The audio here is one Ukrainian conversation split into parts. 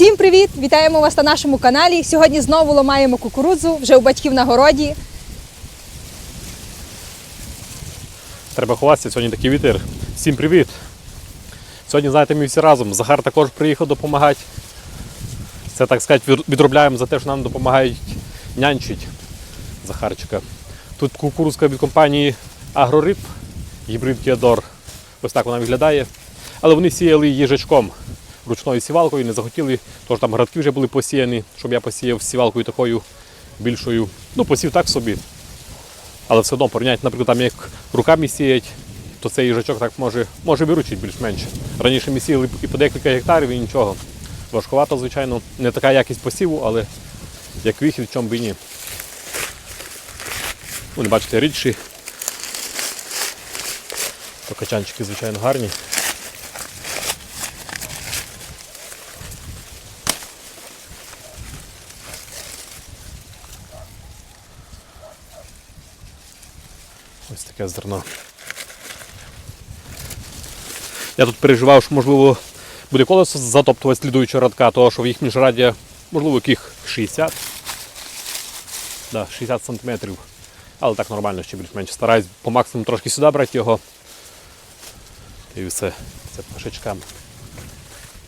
Всім привіт! Вітаємо вас на нашому каналі. Сьогодні знову ламаємо кукурудзу вже у батьків на городі. Треба ховатися, сьогодні такий вітер. Всім привіт! Сьогодні, знаєте, ми всі разом. Захар також приїхав допомагати. Це, так сказати, відробляємо за те, що нам допомагають нянчить Захарчика. Тут кукурузка від компанії Агрориб, гібрид Кіадор. Ось так вона виглядає. Але вони сіяли їжачком ручною сівалкою, не захотіли, тож там градки вже були посіяні, щоб я посіяв сівалкою такою більшою. Ну, посів так собі. Але все одно порівняти, наприклад, там як руками сіять, то цей їжачок так може, може виручити більш-менш. Раніше ми сіяли і по декілька гектарів і нічого. Важкувато, звичайно, не така якість посіву, але як вихід, в чому би і ні. Ну, не бачите, рідші. То качанчики, звичайно, гарні. Ось таке зерно. Я тут переживав, що можливо буде колесо затоптувати слідуючого радка, того що в їх міжраддя, можливо, яких 60. Да, 60 сантиметрів. Але так нормально ще більш-менш. Стараюсь по максимуму трошки сюди брати його. І все. Це пашечками.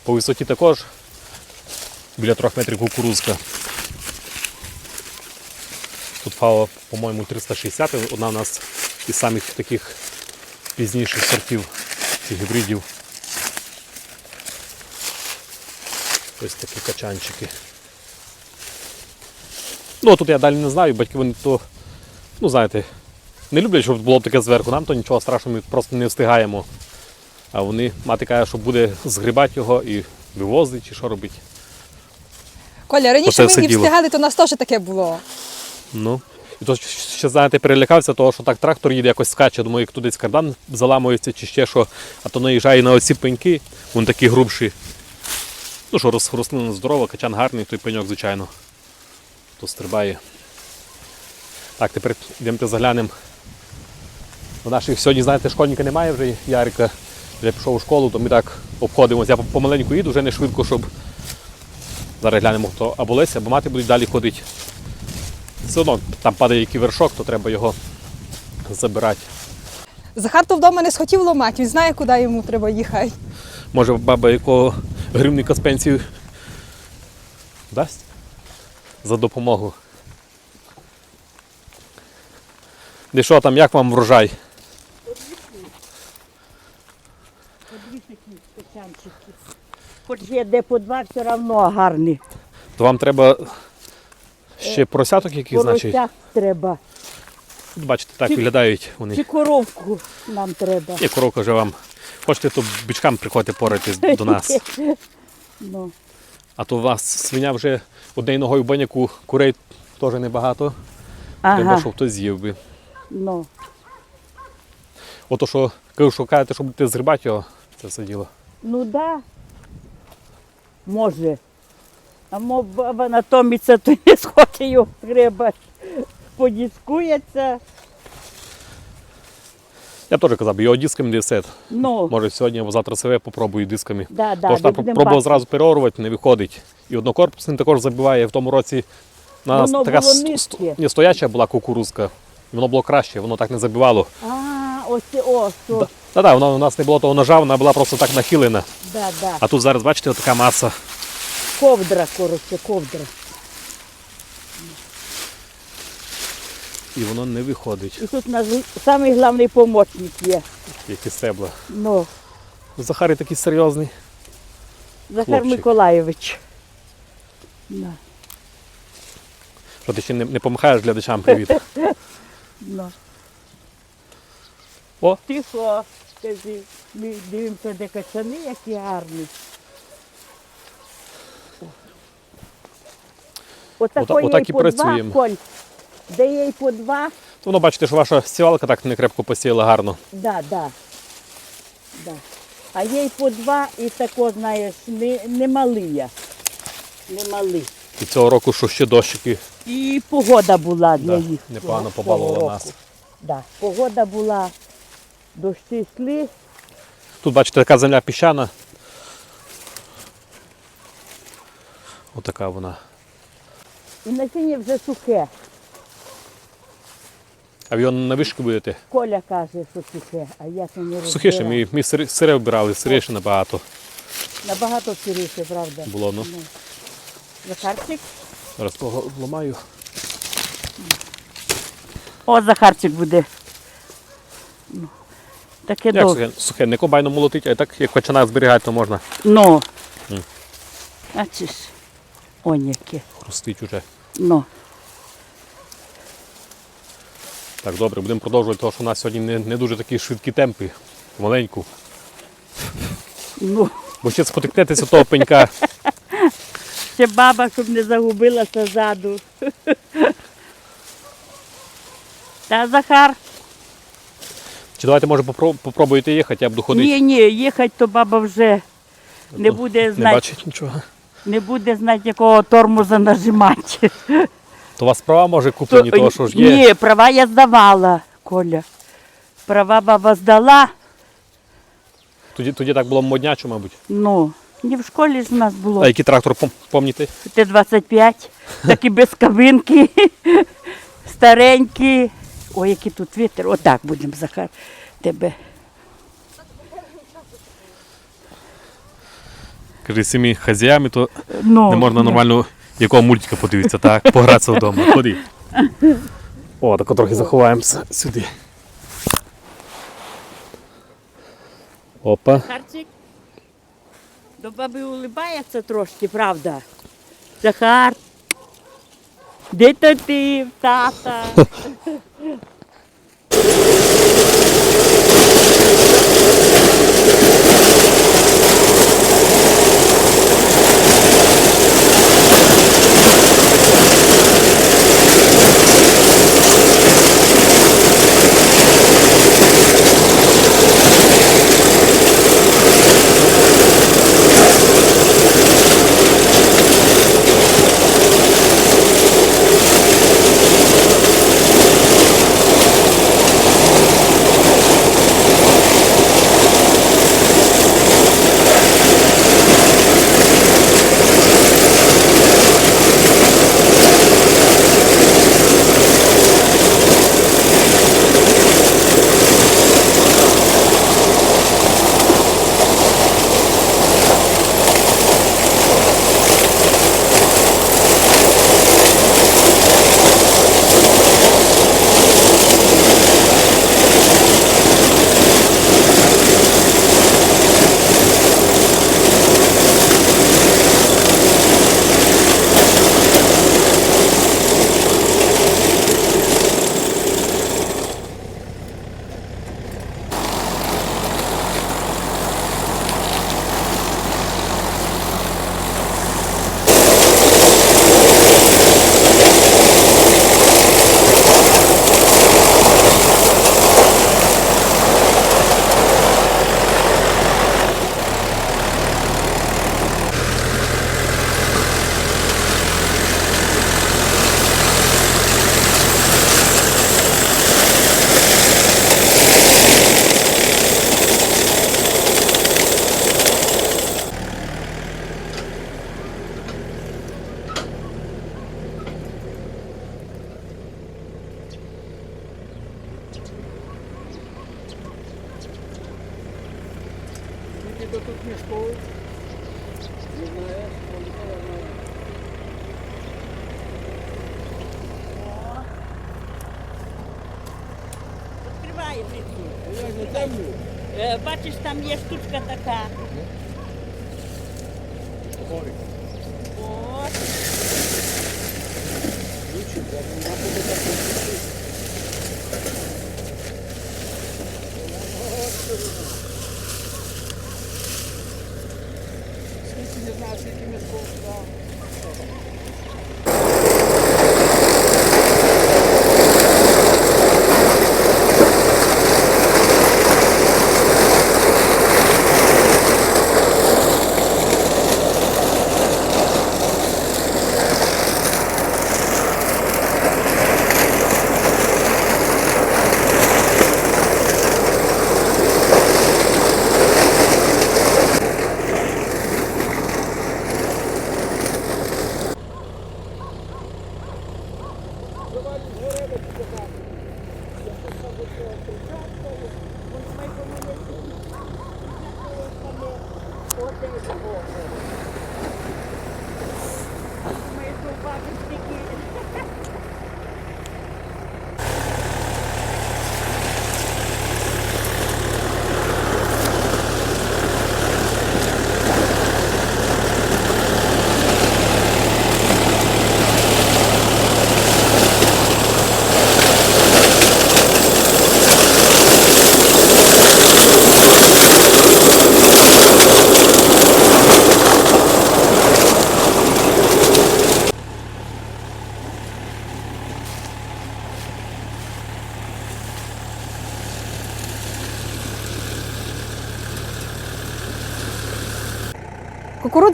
По висоті також біля 3 метрів кукурузка. Тут ФАО, по-моєму, 360, одна у нас із самих таких пізніших сортів цих гібридів. Ось такі качанчики. Ну, тут я далі не знаю, батьки вони то, ну знаєте, не люблять, щоб було б таке зверху. Нам то нічого страшного, ми просто не встигаємо. А вони, мати каже, що буде згрібати його і вивозити, чи що робити. Коля, раніше ми не встигали, то у нас теж таке було. Ну. І то ще, знаєте, перелякався, того, що так трактор їде якось скаче. Думаю, як туди кардан заламується чи ще що, а то наїжджає на оці пеньки, вони такі грубші. Ну що, розрослина здорова, качан гарний, той пеньок, звичайно. То стрибає. Так, тепер йдемте заглянемо. У наших сьогодні, знаєте, школьника немає вже Ярика. Я пішов у школу, то ми так обходимося. Я помаленьку їду, вже не швидко, щоб зараз глянемо, хто або Леся, або мати будуть далі ходити. Все одно там падає який вершок, то треба його забирати. Захар то вдома не схотів ламати, він знає, куди йому треба їхати. Може баба якого гривника з пенсії дасть за допомогу. Де що там, як вам врожай? Хоч є де по два, все одно гарні. То вам треба ще поросяток яких, значить? Треба. Бачите, так Чи- виглядають Чи вони. коровку нам треба. Є коровка вже вам. Хочете, то бичкам приходьте поратись до нас. Ну, А то у вас свиня вже однією ногою в баняку, курей теж небагато. Треба, ага, щоб хтось з'їв би. ну. Ото що кажу, що кажете, що будете згрібати його, це все діло. Ну да. Може. А мо баба натоміться, то не схоче його гребати. Подіскується. Я теж казав, його дисками все. Ну, Може сьогодні або завтра себе попробую дисками. да, да, Тож там будемо пробував бачити. зразу переорувати, не виходить. І однокорпусний також забиває в тому році. На нас Воно така було низьке. ст- не стояча була кукурузка. Воно було краще, воно так не забивало. А, ось це, о, що. Та так, воно у нас не було того ножа, вона була просто так нахилена. Да, да. А тут зараз, бачите, така маса. Ковдра, коротше, ковдра. І воно не виходить, І тут наш самий головний помічник є. які стебла. Ну, Захарій такий серйозний. Захар Хлопчик. Миколаєвич. Да. Що ти ще не, не помахаєш глядачам привіт. Ну. О. Тихо, скажи, ми дивимося, де качани, які гарні. Отакої отак і по два, працюємо. Коль. Де є й по два, Воно бачите, що ваша сівалка так не крепко посіяла гарно. да, да. да. А є й по два, і тако, знаєш, не, не малі я. Не малі. І цього року, що ще дощики. І погода була для Да, їх. непогано побалувала нас. Да. Погода була, дощі йшли. Тут, бачите, така земля піщана. Отака вона. І насіння вже сухе. А ви його на вишку будете? Коля каже, що сухе, а я це не Сухіше, ми, ми сире, сире вбирали, сиріше набагато Набагато сиріше, правда. було. Ну. Захарчик? Зараз того ламаю. О, Захарчик буде. Ну, Таке Як довге. сухе? Сухе, не комбайно молотить, а так як починає зберігати, то можна Ну. Бачиш? Он яке. хрустить уже. Ну. Так, добре, будемо продовжувати, тому що у нас сьогодні не, не дуже такі швидкі темпи. Маленьку. Ну. Бо ще спотикнетеся того пенька. Ще баба, щоб не загубилася ззаду. Та Захар? Чи давайте, може, попро- попробуєте їхати, я буду ходити. Ні, ні, їхати то баба вже не буде Не бачить нічого. Не буде знати, якого тормоза нажимати. То у вас права може куплені, того що ж є. Ні, права я здавала, Коля. Права баба здала, Тоді, тоді так було моднячо, мабуть. ну, не в школі ж у нас було. А який трактор пом- помните? Т-25, такі без кабинки, старенькі. Ой, який тут вітер. Отак будемо, Захар, тебе. Каже, з хазяями, то Ну, не можна нормально якого мультика подивитися, так, погратися вдома. Ходи. О, так трохи заховаємося сюди. Опа. Захарчик, до баби улибається трошки, правда? Захар. Де то ти, тата? Відкривай звідси. Е, Бачиш, там є штучка така. От. мабуть, aqui mesmo.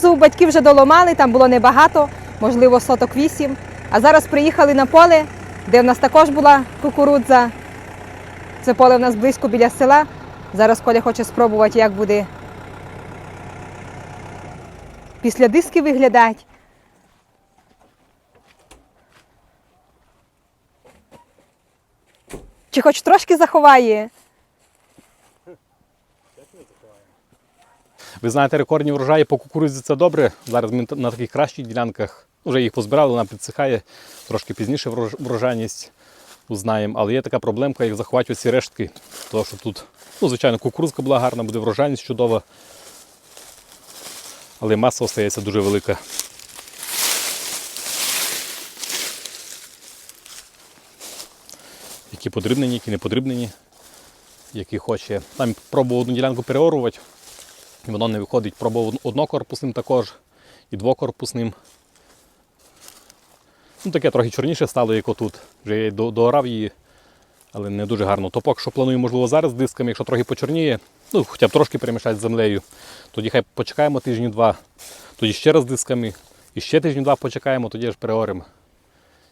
Кукурудзу у батьків вже доломали, там було небагато, можливо, соток вісім. А зараз приїхали на поле, де в нас також була кукурудза. Це поле в нас близько біля села. Зараз Коля хоче спробувати, як буде після диски виглядати. Чи хоч трошки заховає? Ви знаєте, рекордні врожаї по кукурудзі це добре. Зараз ми на таких кращих ділянках вже їх позбирали, вона підсихає, трошки пізніше врож- врожайність узнаємо. Але є така проблемка, як заховати ці рештки. Тому що тут, ну, звичайно, кукурудзка була гарна, буде врожайність чудова. Але маса остається дуже велика. Які подрібнені, які не подрібнені, які хоче. Там пробував одну ділянку переорувати. Воно не виходить. Пробував однокорпусним також і двокорпусним. Ну, таке трохи чорніше стало, як отут. Вже я доорав її, але не дуже гарно. То поки що планую, можливо, зараз з дисками, якщо трохи почорніє, ну, хоча б трошки перемішати з землею, тоді хай почекаємо тижні-два, тоді ще раз дисками, і ще тижні-два почекаємо, тоді ж переоримо,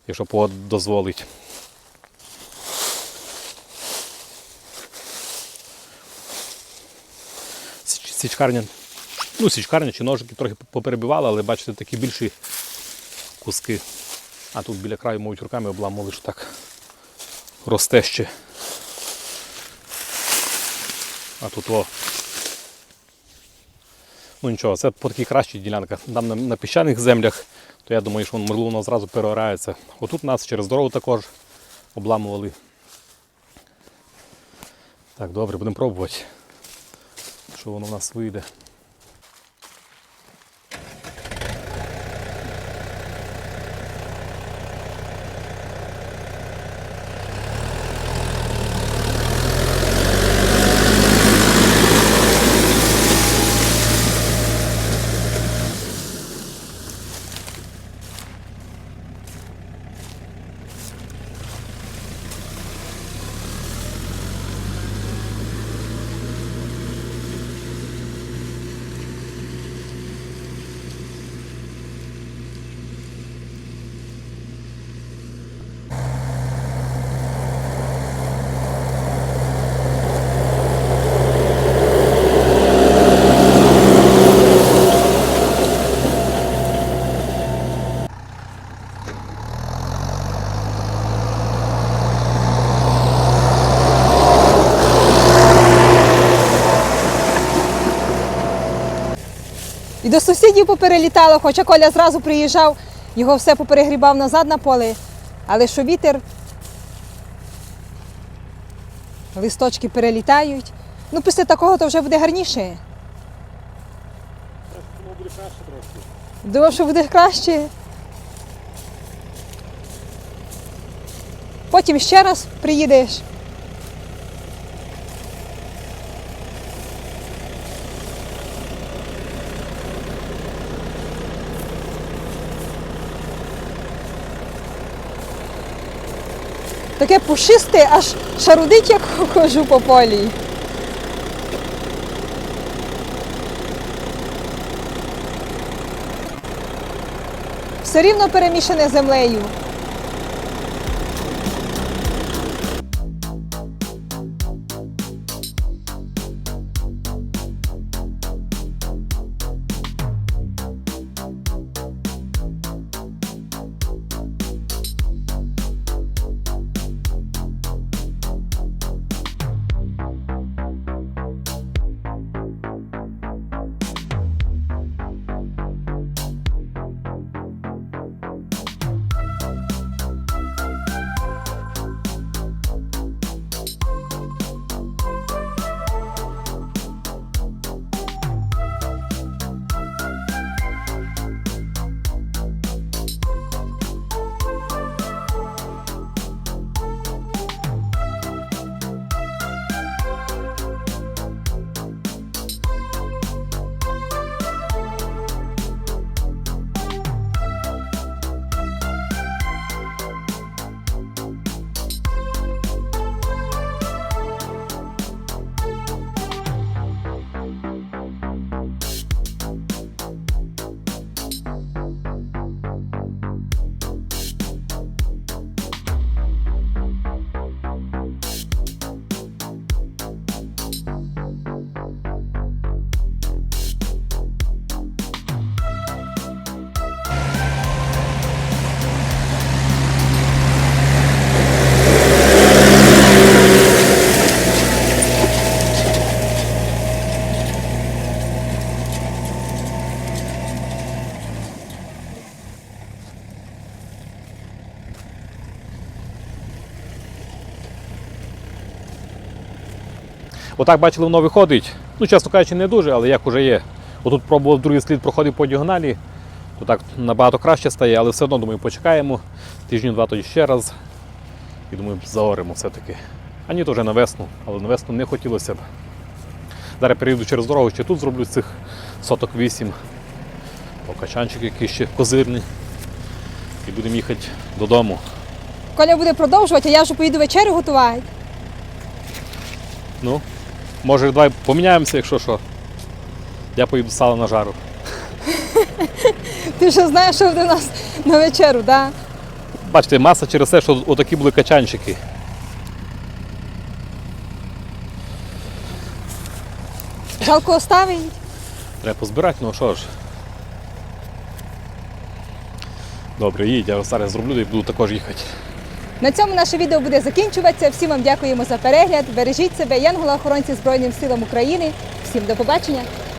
якщо погода дозволить. Січкарня, ну, січкарня чи ножики трохи поперебивали, але бачите, такі більші куски. А тут біля краю мовуть руками обламували, що так росте ще. А тут о. Ну нічого, це по такій кращій ділянках. Там на, на піщаних землях, то я думаю, що можливо воно зразу переорається. Отут нас через дорогу також обламували. Так, добре, будемо пробувати, що воно в нас вийде. І до сусідів поперелітало, хоча Коля зразу приїжджав, його все поперегрібав назад на поле. Але що вітер, листочки перелітають. Ну, після такого то вже буде гарніше. Думав, що буде краще. Потім ще раз приїдеш. Таке пушисте, аж шарудить, як хожу по полі. Все рівно перемішане землею. Отак бачили, воно виходить. Ну, чесно кажучи, не дуже, але як уже є. Отут пробував другий слід проходив по діагоналі, то так набагато краще стає, але все одно думаю, почекаємо. Тиждень два тоді ще раз. І думаю, заоримо все-таки. А ні, то вже на весну, але на весну не хотілося б. Зараз перейду через дорогу, ще тут зроблю цих соток вісім. Покачанчик якийсь ще козирний. І будемо їхати додому. Коля буде продовжувати, а я вже поїду вечерю готувати. Ну, може, давай поміняємося, якщо що. Я поїду сало на жару. Ти вже знаєш, що у нас на вечерю, да? Бачите, маса через те, що отакі були качанчики. Жалко оставить. Треба позбирати, ну що ж. Добре, їдь, я зараз зроблю і буду також їхати. На цьому наше відео буде закінчуватися. Всім вам дякуємо за перегляд. Бережіть себе, янгола охоронці Збройним силам України. Всім до побачення.